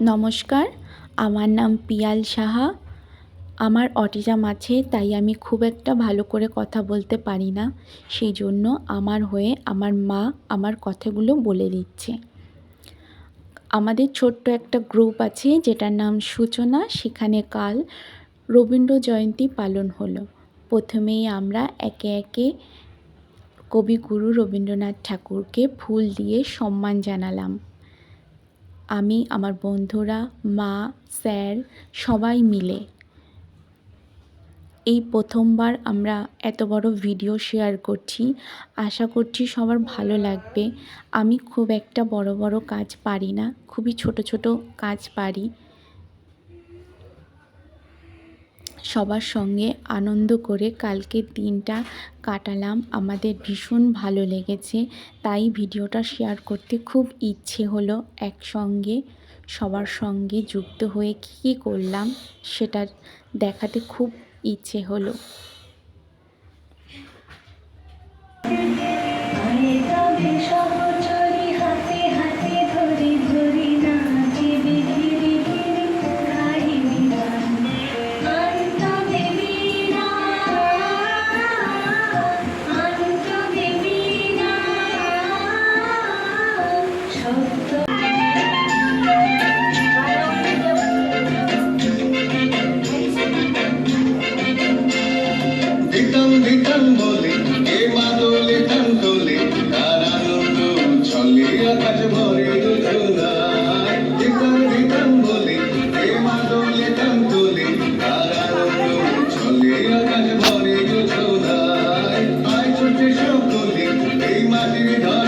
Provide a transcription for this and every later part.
নমস্কার, আমার নাম পিয়াল সাহা। আমার অটিজাম আছে, তাই আমি খুব একটা ভালো করে কথা বলতে পারি না। সেই জন্য আমার হয়ে আমার মা আমার কথাগুলো বলে দিচ্ছে। আমাদের ছোট্ট একটা গ্রুপ আছে, যেটার নাম সূচনা। সেখানে কাল রবীন্দ্র জয়ন্তী পালন হলো। প্রথমেই আমরা একে একে কবিগুরু রবীন্দ্রনাথ ঠাকুরকে ফুল দিয়ে সম্মান জানালাম। আমি, আমার বন্ধুরা, মা, স্যার, সবাই মিলে। এই প্রথমবার আমরা এত বড় ভিডিও শেয়ার করছি। আশা করছি সবার ভালো লাগবে। আমি খুব একটা বড় বড় কাজ পারি না। খুবই ছোট ছোট কাজ পারি। সবার সঙ্গে আনন্দ করে কালকের দিনটা কাটালাম। আমাদের ভীষণ ভালো লেগেছে। তাই ভিডিওটা শেয়ার করতে খুব ইচ্ছে হলো একসঙ্গে, সবার সঙ্গে যুক্ত হয়ে কী কী করলাম সেটা দেখাতে খুব ইচ্ছে হলো। এই মাটির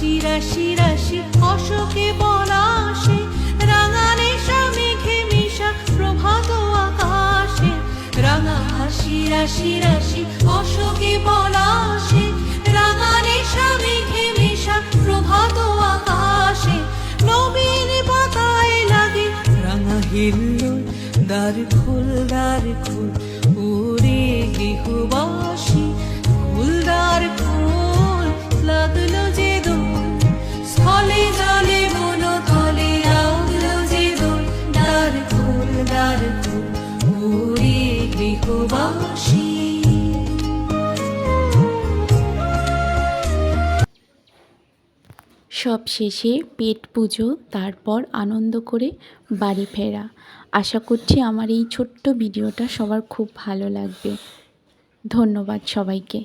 রাশি রাশি অশোকে পলাশে রাঙা নেশা মেঘে মিশা প্রভাত আকাশে। রাঙা হাসি রাশি রাশি অশোকে পলাশে রাঙা নেশা মেঘে মিশা প্রভাত আকাশে। নবীন পাতায় লাগে রাঙা হিল্লোল, দ্বার খোল দ্বার খোল গৃহবাসী। ফুলদার খোল লাগল যে সব শেষে পেট পুজো, তারপর আনন্দ করে বাড়ি ফেরা। আশা করছি আমার এই ছোট্ট ভিডিওটা সবার খুব ভালো লাগবে। ধন্যবাদ সবাইকে।